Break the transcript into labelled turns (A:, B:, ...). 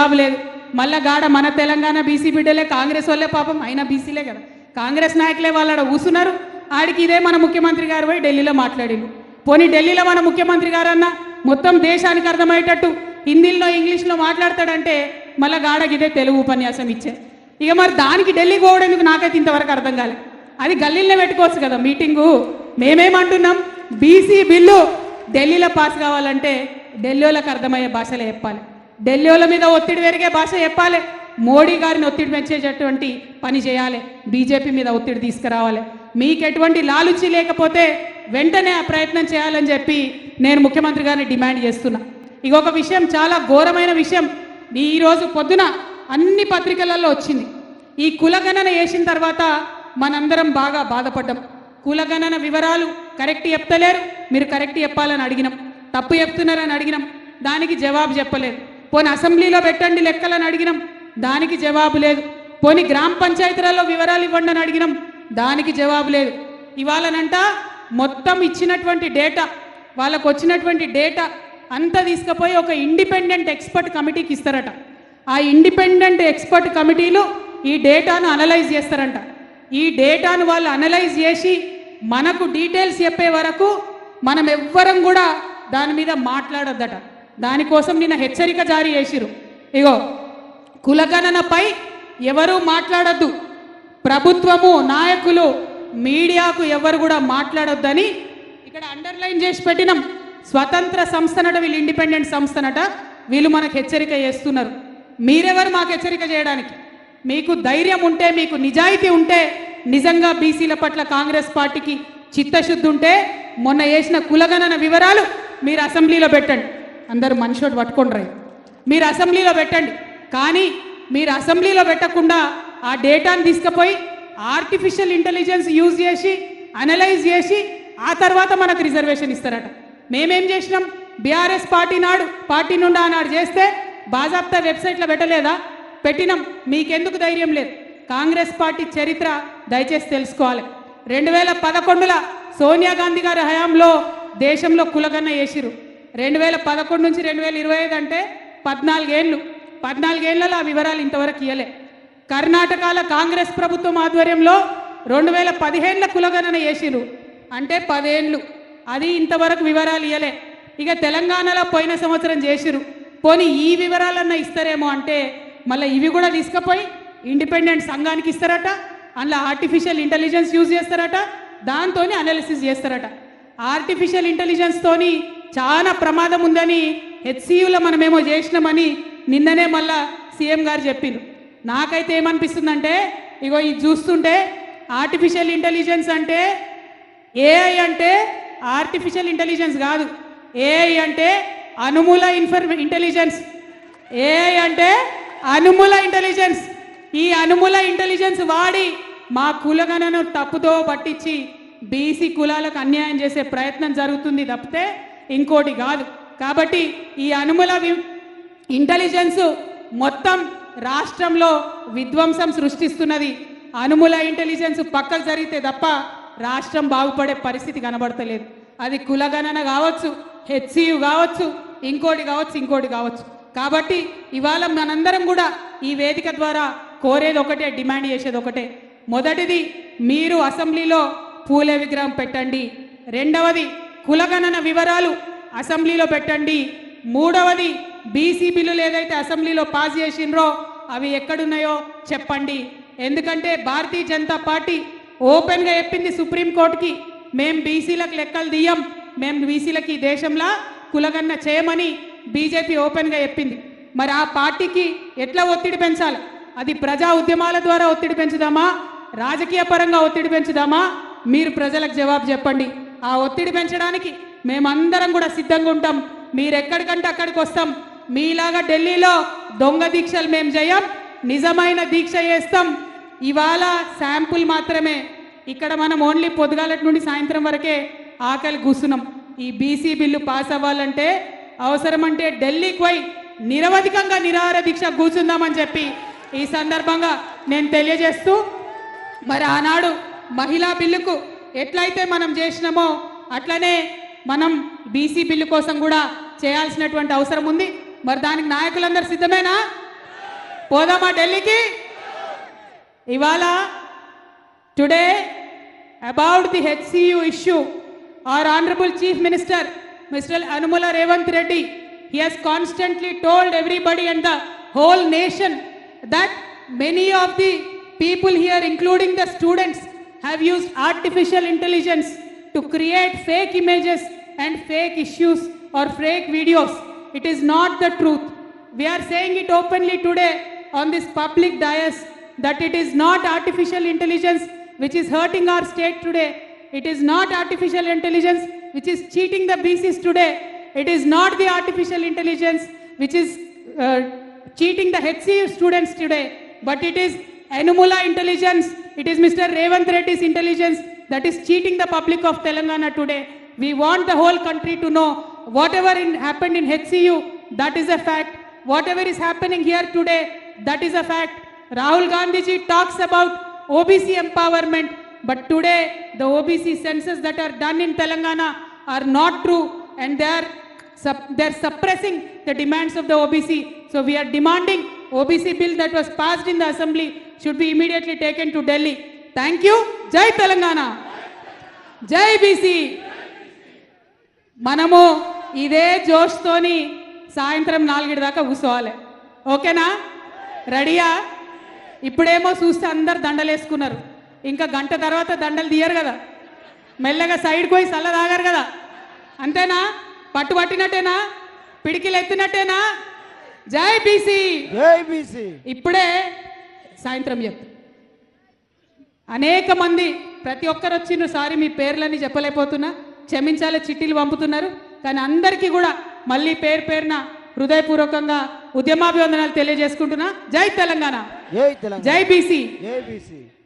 A: జవాబు లేదు. మళ్ళా గాడ మన తెలంగాణ బీసీ బిడ్డలే కాంగ్రెస్ వాళ్ళే పాపం అయినా బీసీలే కదా. కాంగ్రెస్ నాయకులే వాళ్ళ ఆడ కూసున్నారు ఆడికి ఇదే మన ముఖ్యమంత్రి గారు పోయి ఢిల్లీలో మాట్లాడిండు పోనీ ఢిల్లీలో మన ముఖ్యమంత్రి గారు అన్న మొత్తం దేశానికి అర్థమయ్యేటట్టు హిందీలో ఇంగ్లీష్లో మాట్లాడతాడంటే మళ్ళా గాడకి ఇదే తెలుగు ఉపన్యాసం ఇచ్చే. ఇక మరి దానికి ఢిల్లీకి పోవడానికి నాకైతే ఇంతవరకు అర్థం కాలే. అది గల్లీలో పెట్టుకోవచ్చు కదా మీటింగు. మేమేమంటున్నాం? బీసీ బిల్లు ఢిల్లీలో పాస్ కావాలంటే ఢిల్లీలకు అర్థమయ్యే భాషలో చెప్పాలి. ఢిల్లీల మీద ఒత్తిడి పెరిగే భాష చెప్పాలి. మోడీ గారిని ఒత్తిడి పెంచేటటువంటి పని చేయాలి. బీజేపీ మీద ఒత్తిడి తీసుకురావాలి. మీకు ఎటువంటి లాలుచి లేకపోతే వెంటనే ఆ ప్రయత్నం చేయాలని చెప్పి నేను ముఖ్యమంత్రి గారిని డిమాండ్ చేస్తున్నా. ఇక ఒక విషయం చాలా ఘోరమైన విషయం. ఈరోజు పొద్దున అన్ని పత్రికలలో వచ్చింది. ఈ కులగణన వేసిన తర్వాత మనందరం బాగా బాధపడ్డాం. కులగణన వివరాలు కరెక్ట్ చెప్తలేరు. మీరు కరెక్ట్ చెప్పాలని అడిగినాం. తప్పు చెప్తున్నారని అడిగినాం. దానికి జవాబు చెప్పలేదు. పోనీ అసెంబ్లీలో పెట్టండి లెక్కలని అడిగినాం. దానికి జవాబు లేదు. పోనీ గ్రామ పంచాయతీలలో వివరాలు ఇవ్వండి అని అడిగినాం. దానికి జవాబు లేదు. ఇవాళనంట మొత్తం ఇచ్చినటువంటి డేటా వాళ్ళకు వచ్చినటువంటి డేటా అంతా తీసుకుపోయి ఒక ఇండిపెండెంట్ ఎక్స్పర్ట్ కమిటీకి ఇస్తారట. ఆ ఇండిపెండెంట్ ఎక్స్పర్ట్ కమిటీలు ఈ డేటాను అనలైజ్ చేస్తారంట. ఈ డేటాను వాళ్ళు అనలైజ్ చేసి మనకు డీటెయిల్స్ చెప్పే వరకు మనం ఎవ్వరం కూడా దాని మీద మాట్లాడొద్దట. దానికోసం నిన్న హెచ్చరిక జారీ చేసిరు ఇగో కులగణనపై ఎవరూ మాట్లాడొద్దు. ప్రభుత్వము నాయకులు మీడియాకు ఎవరు కూడా మాట్లాడొద్దని ఇక్కడ అండర్లైన్ చేసి పెట్టినాం. స్వతంత్ర సంస్థనట వీళ్ళు ఇండిపెండెంట్ సంస్థనట వీళ్ళు మనకు హెచ్చరిక చేస్తున్నారు. మీరెవరు మాకు హెచ్చరిక చేయడానికి? మీకు ధైర్యం ఉంటే మీకు నిజాయితీ ఉంటే నిజంగా బీసీల పట్ల కాంగ్రెస్ పార్టీకి చిత్తశుద్ధి ఉంటే మొన్న వేసిన కులగణన వివరాలు మీరు అసెంబ్లీలో పెట్టండి. అందరూ మనిషోటి పట్టుకొని మీరు అసెంబ్లీలో పెట్టండి. కానీ మీరు అసెంబ్లీలో పెట్టకుండా ఆ డేటాను తీసుకుపోయి ఆర్టిఫిషియల్ ఇంటెలిజెన్స్ యూజ్ చేసి అనలైజ్ చేసి ఆ తర్వాత మనకు రిజర్వేషన్ ఇస్తారట. మేమేం చేసినాం? బీఆర్ఎస్ పార్టీ నాడు పార్టీ నుండి ఆనాడు చేస్తే బాజాప్తా వెబ్సైట్లో పెట్టలేదా? పెట్టినాం. మీకెందుకు ధైర్యం లేదు? కాంగ్రెస్ పార్టీ చరిత్ర దయచేసి తెలుసుకోవాలి. రెండు వేల పదకొండుల సోనియా గాంధీ గారి హయాంలో దేశంలో కులగన్న వేసిరు రెండు వేల పదకొండు నుంచి రెండు వేల ఇరవై ఐదు అంటే పద్నాలుగేళ్ళు. పద్నాలుగేళ్ళలో ఆ వివరాలు ఇంతవరకు ఇయ్యలే. కర్ణాటకలో కాంగ్రెస్ ప్రభుత్వం ఆధ్వర్యంలో రెండు వేల పదిహేనుల కులగణన చేసిరు అంటే పదేళ్ళు. అది ఇంతవరకు వివరాలు ఇయ్యలే. ఇక తెలంగాణలో పోయిన సంవత్సరం చేసిరు పోనీ ఈ వివరాలన్నా ఇస్తారేమో అంటే మళ్ళీ ఇవి కూడా తీసుకుపోయి ఇండిపెండెంట్ సంఘానికి ఇస్తారట అందులో ఆర్టిఫిషియల్ ఇంటెలిజెన్స్ యూజ్ చేస్తారట దాంతో అనాలిసిస్ చేస్తారట. ఆర్టిఫిషియల్ ఇంటెలిజెన్స్తోని చాలా ప్రమాదం ఉందని హెచ్సియులో మనమేమో చేసినామని నిన్ననే మళ్ళా సీఎం గారు చెప్పిండు నాకైతే ఏమనిపిస్తుందంటే ఇగో ఇది చూస్తుంటే ఆర్టిఫిషియల్ ఇంటెలిజెన్స్ అంటే ఏఐ అంటే ఆర్టిఫిషియల్ ఇంటెలిజెన్స్ కాదు. ఏఐ అంటే అనుమూల ఇన్ఫర్మే ఇంటెలిజెన్స్ ఏఐ అంటే అనుమూల ఇంటెలిజెన్స్ ఈ అనుమూల ఇంటెలిజెన్స్ వాడి మా కులగణను తప్పుతో పట్టించి బీసీ కులాలకు అన్యాయం చేసే ప్రయత్నం జరుగుతుంది తప్పితే ఇంకోటి కాదు. కాబట్టి ఈ అనుముల వి- ఇంటెలిజెన్స్ మొత్తం రాష్ట్రంలో విధ్వంసం సృష్టిస్తున్నది. అనుముల ఇంటెలిజెన్స్ పక్కకు జరిగితే తప్ప రాష్ట్రం బాగుపడే పరిస్థితి కనబడతలేదు. అది కులగణన కావచ్చు హెచ్సియు కావచ్చు ఇంకోటి కావచ్చు ఇంకోటి కావచ్చు. కాబట్టి ఇవాళ మనందరం కూడా ఈ వేదిక ద్వారా కోరేది ఒకటే డిమాండ్ చేసేది ఒకటే. మొదటిది మీరు అసెంబ్లీలో పూలే విగ్రహం పెట్టండి. రెండవది కులగణన వివరాలు అసెంబ్లీలో పెట్టండి. మూడవది బీసీ బిల్లులు ఏదైతే అసెంబ్లీలో పాస్ చేసిండ్రో అవి ఎక్కడున్నాయో చెప్పండి. ఎందుకంటే భారతీయ జనతా పార్టీ ఓపెన్గా చెప్పింది సుప్రీంకోర్టుకి మేం బీసీలకు లెక్కలు దియ్యం మేం బీసీలకి ఈ దేశంలో కులగన్న చేయమని బీజేపీ ఓపెన్గా చెప్పింది. మరి ఆ పార్టీకి ఎట్లా ఒత్తిడి పెంచాలి? అది ప్రజా ఉద్యమాల ద్వారా ఒత్తిడి పెంచుదామా? రాజకీయ పరంగా ఒత్తిడి పెంచుదామా? మీరు ప్రజలకు జవాబు చెప్పండి. ఆ ఒత్తిడి పెంచడానికి మేమందరం కూడా సిద్ధంగా ఉంటాం. మీరెక్కడికంటే అక్కడికి వస్తాం మీలాగా ఢిల్లీలో దొంగ దీక్షలు మేము చేయం నిజమైన దీక్ష చేస్తాం. ఇవాళ శాంపుల్ మాత్రమే. ఇక్కడ మనం ఓన్లీ పొద్దుగాలటి నుండి సాయంత్రం వరకే ఆకలి కూసున్నాం ఈ బీసీ బిల్లు పాస్ అవ్వాలంటే అవసరమంటే ఢిల్లీకి పోయి నిరవధికంగా నిరాహార దీక్ష కూర్చుందామని చెప్పి ఈ సందర్భంగా నేను తెలియజేస్తూ మరి ఆనాడు మహిళా బిల్లుకు ఎట్లయితే మనం చేసినామో అట్లనే మనం బీసీ బిల్లు కోసం కూడా చేయాల్సినటువంటి అవసరం ఉంది. మరి దానికి నాయకులందరు సిద్ధమేనా? పోదామా ఢిల్లీకి? ఇవాళ today about the HCU issue our honourable chief minister mister Anumula Revanth Reddy he has constantly told everybody and the whole nation that many of the people here including the students have used artificial intelligence to create fake images and fake issues or fake videos it is not the truth we are saying it openly today on this public dais that it is not artificial intelligence which is hurting our state today. It is not artificial intelligence which is cheating the BCs today. It is not the artificial intelligence which is uh, cheating the HCU students today. But it is Anumula intelligence. It is Mr. Revant Reddy's intelligence that is cheating the public of Telangana today. We want the whole country to know whatever in, happened in HCU, that is a fact. Whatever is happening here today, that is a fact. Rahul Gandhi ji talks about OBC empowerment, but today the OBC census that are done in Telangana are not true and they are sup- they're suppressing the demands of the OBC. So we are demanding OBC bill that was passed in the assembly should be immediately taken to Delhi. Thank you. Jai Telangana. Jai BC. మనము ఇదే జోష్తోని సాయంత్రం నాలుగిటి దాకా కూర్చోవాలి. ఓకేనా? రెడీయా? ఇప్పుడేమో చూస్తే అందరు దండలు వేసుకున్నారు ఇంకా గంట తర్వాత దండలు తీయరు కదా. మెల్లగా సైడ్కి పోయి చల్ల తాగారు కదా. అంతేనా? పట్టు పట్టినట్టేనా? పిడికిలు ఎత్తినట్టేనా? జై బీసీ
B: జై బీసీ
A: ఇప్పుడే సాయంత్రం చెప్పు అనేక మంది ప్రతి ఒక్కరు వచ్చిండ్రు సారీ మీ పేర్లని చెప్పలేకపోతున్నా. క్షమించాలి చిట్టీలు పంపుతున్నారు. కానీ అందరికీ కూడా మళ్ళీ పేరు పేరున హృదయపూర్వకంగా ఉద్యమాభివందనాలు తెలియజేసుకుంటున్నా. జై తెలంగాణ.
B: జై బీసీ.